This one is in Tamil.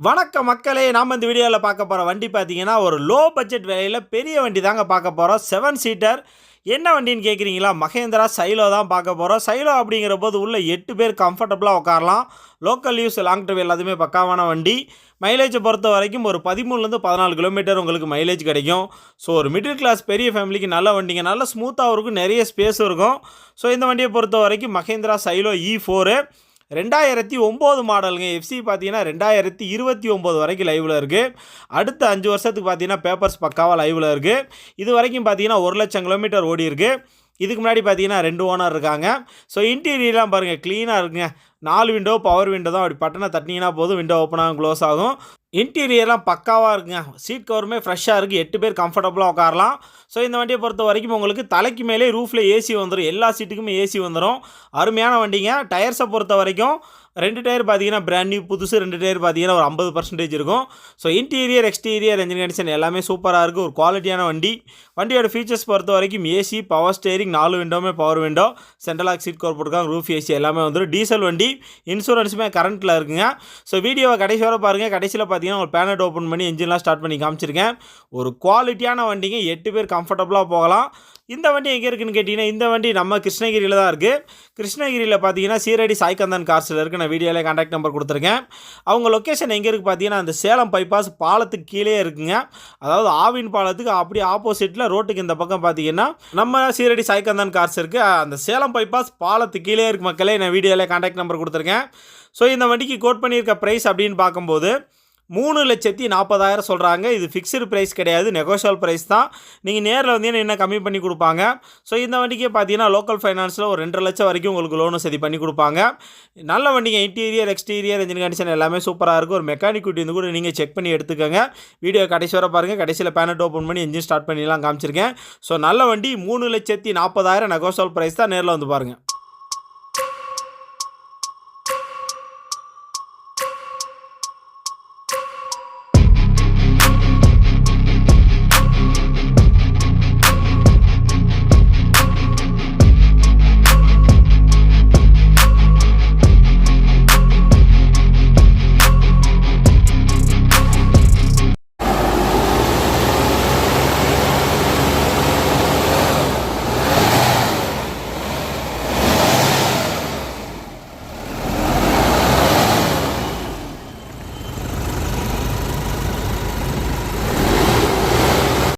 வணக்க மக்களே நாம் இந்த வீடியோவில் பார்க்க போகிற வண்டி பார்த்தீங்கன்னா ஒரு லோ பட்ஜெட் விலையில் பெரிய வண்டி தாங்க பார்க்க போகிறோம் செவன் சீட்டர் என்ன வண்டின்னு கேட்குறீங்களா மகேந்திரா சைலோ தான் பார்க்க போகிறோம் சைலோ அப்படிங்கிற போது உள்ள எட்டு பேர் கம்ஃபர்டபுளாக உட்காரலாம். லோக்கல் யூஸ் லாங் ட்ரைவ் எல்லாத்துமே பக்காவான வண்டி. மைலேஜை பொறுத்த வரைக்கும் ஒரு பதிமூணுலேருந்து பதினாலு கிலோமீட்டர் உங்களுக்கு மைலேஜ் கிடைக்கும். ஸோ ஒரு மிடில் கிளாஸ் பெரிய ஃபேமிலிக்கு நல்ல வண்டிங்க. நல்ல ஸ்மூத்தாகவும் இருக்கும். நிறைய ஸ்பேஸும் இருக்கும். ஸோ இந்த வண்டியை பொறுத்த வரைக்கும் மகேந்திரா சைலோ இ ஃபோரு ரெண்டாயிரத்தி ஒம்பது மாடலுங்க. எஃப்சி பார்த்தீங்கன்னா ரெண்டாயிரத்தி இருபத்தி ஒம்பது வரைக்கும் லைவில் இருக்குது அடுத்த அஞ்சு வருஷத்துக்கு பார்த்தீங்கன்னா பேப்பர்ஸ் பக்காவாக லைவில் இருக்குது இது வரைக்கும் பார்த்தீங்கன்னா ஒரு லட்சம் கிலோமீட்டர் ஓடி இருக்குது இதுக்கு முன்னாடி பார்த்தீங்கன்னா ரெண்டு ஓனர் இருக்காங்க. ஸோ இன்டீரியர்லாம் பாருங்கள் க்ளீனாக இருக்குங்க. நாலு விண்டோ பவர் விண்டோ தான். அப்படி பட்டனை தட்டினீங்கன்னா போதும் விண்டோ ஓப்பன் ஆகும் க்ளோஸ் ஆகும். இன்டீரியர்லாம் பக்காவாக இருக்குங்க. சீட் கவருமே ஃப்ரெஷ்ஷாக இருக்குது எட்டு பேர் கம்ஃபர்டபுளாக உட்காரலாம். ஸோ இந்த வண்டியை பொறுத்த வரைக்கும் உங்களுக்கு தலைக்கு மேலே ரூஃபில் ஏசி வந்துடும் எல்லா சீட்டுக்குமே ஏசி வந்துடும் அருமையான வண்டிங்க. டயர்ஸை பொறுத்த வரைக்கும் ரெண்டு டயர் பார்த்தீங்கன்னா பிராண்ட் நியூ புதுசு. ரெண்டு டயர் பார்த்தீங்கன்னா ஒரு ஐம்பது பர்சன்டேஜ் இருக்கும். So interior exterior engine condition எல்லாமே சூப்பராக இருக்குது ஒரு குவாலிட்டியான வண்டி. வண்டியோட ஃபீச்சர்ஸ் பொறுத்த வரைக்கும் ஏசி பவர் ஸ்டேரிங் நாலு விண்டோமே power window central lock seat cover போட்டுருக்காங்க. ரூஃப் ஏசி எல்லாமே வந்துடும் டீசல் வண்டி. இன்சூரன்ஸுமே கரண்ட்டில் இருக்குங்க. ஸோ வீடியோவை கடைசி வர பாருங்கள் கடைசியில் பார்த்தீங்கன்னா ஒரு பேனட் ஓப்பன் பண்ணி இன்ஜின்லாம் ஸ்டார்ட் பண்ணி காமிச்சிருக்கேன். ஒரு குவாலிட்டியான வண்டிங்க. எட்டு பேர் கம்ஃபர்டபுளாக போகலாம். இந்த வண்டி எங்கே இருக்குன்னு கேட்டிங்கன்னா இந்த வண்டி நம்ம கிருஷ்ணகிரியில் தான் இருக்குது கிருஷ்ணகிரியில் பார்த்தீங்கன்னா சீரடி சாய்கந்தன் கார்ஸில் இருக்குது நான் வீடியோவில் காண்டாக்ட் நம்பர் கொடுத்துருக்கேன். அவங்க லொக்கேஷன் எங்கே இருக்குது பார்த்தீங்கன்னா அந்த சேலம் பைபாஸ் பாலத்துக்கு கீழே இருக்குங்க. அதாவது ஆவின் பாலத்துக்கு அப்படியே ஆப்போசிட்டில் ரோட்டுக்கு இந்த பக்கம் பார்த்தீங்கன்னா நம்ம சீரடி சாய்கந்தன் கார்ஸ் இருக்குது அந்த சேலம் பைபாஸ் பாலத்துக்கு கீழே இருக்கு மக்களே. நான் வீடியோவில் காண்டாக்ட் நம்பர் கொடுத்துருக்கேன். ஸோ இந்த வண்டிக்கு கோட் பண்ணியிருக்க ப்ரைஸ் அப்படின்னு பார்க்கும்போது மூணு லட்சத்தி நாற்பதாயிரம் சொல்கிறாங்க இது ஃபிக்ஸ்டு ப்ரைஸ் கிடையாது. நெகோஷியல் ப்ரைஸ் தான். நீங்கள் நேரில் வந்தீங்கன்னா இன்னும் கம்மி பண்ணி கொடுப்பாங்க? ஸோ இந்த வண்டிக்கே பார்த்தீங்கன்னா லோக்கல் ஃபைனான்ஸில் ஒரு ரெண்டரை லட்சம் வரைக்கும் உங்களுக்கு லோனும் சரி பண்ணி கொடுப்பாங்க. நல்ல வண்டிங்க இன்டீரியர் எக்ஸ்டீரியர் இன்ஜின் கண்டிஷன் எல்லாமே சூப்பராக இருக்கும். ஒரு மெக்கானிக் குட்டி வந்து கூட நீங்கள் செக் பண்ணி எடுத்துக்கோங்க. வீடியோ கடைசி வர பாருங்கள் கடைசியில் பேனட் ஓப்பன் பண்ணி இன்ஜின் ஸ்டார்ட் பண்ணிலாம் காமிச்சிருக்கேன். ஸோ நல்ல வண்டி மூணு லட்சத்தி நாற்பதாயிரம் நெகோஷியல் ப்ரைஸ் தான். நேரில் வந்து பாருங்கள்